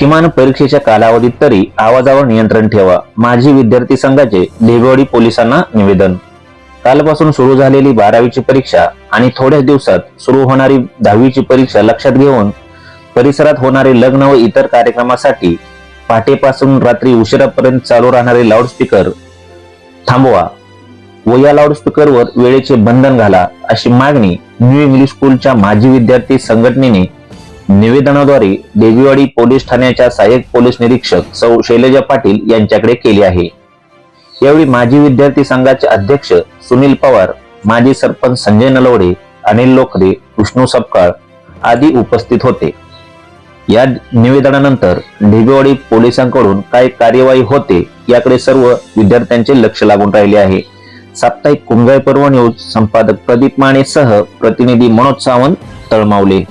किमान परीक्षेच्या कालावधीत तरी आवाजावर नियंत्रण ठेवा. माजी विद्यार्थी संघाचे देववाडी पोलिसांना निवेदन. कालपासून सुरू झालेली बारावीची परीक्षा आणि थोड्याच दिवसात सुरू होणारी दहावीची परीक्षा लक्षात घेऊन परिसरात होणारे लग्न व इतर कार्यक्रमासाठी पहाटेपासून रात्री उशिरापर्यंत चालू राहणारे लाऊडस्पीकर थांबवा व या लाऊडस्पीकरवर वेळेचे बंधन घाला अशी मागणी न्यू इंग्लिश स्कूलच्या माजी विद्यार्थी संघटनेने निवेदनाद्वारे देवीवाडी पोलीस ठाण्याच्या सहाय्यक पोलीस निरीक्षक सौ शैलजा पाटील यांच्याकडे केली आहे. यावेळी माजी विद्यार्थी संघाचे अध्यक्ष सुनील पवार माजी सरपंच संजय नलवडे अनिल लोखरे विष्णू सपकाळ आदी उपस्थित होते. या निवेदनानंतर ढेबेवाडी पोलिसांकडून काय कार्यवाही होते याकडे सर्व विद्यार्थ्यांचे लक्ष लागून राहिले आहे. साप्ताहिक कुंगाई पर्व न्यूज संपादक प्रदीप माने सह प्रतिनिधी मनोज सावंत तळमावले.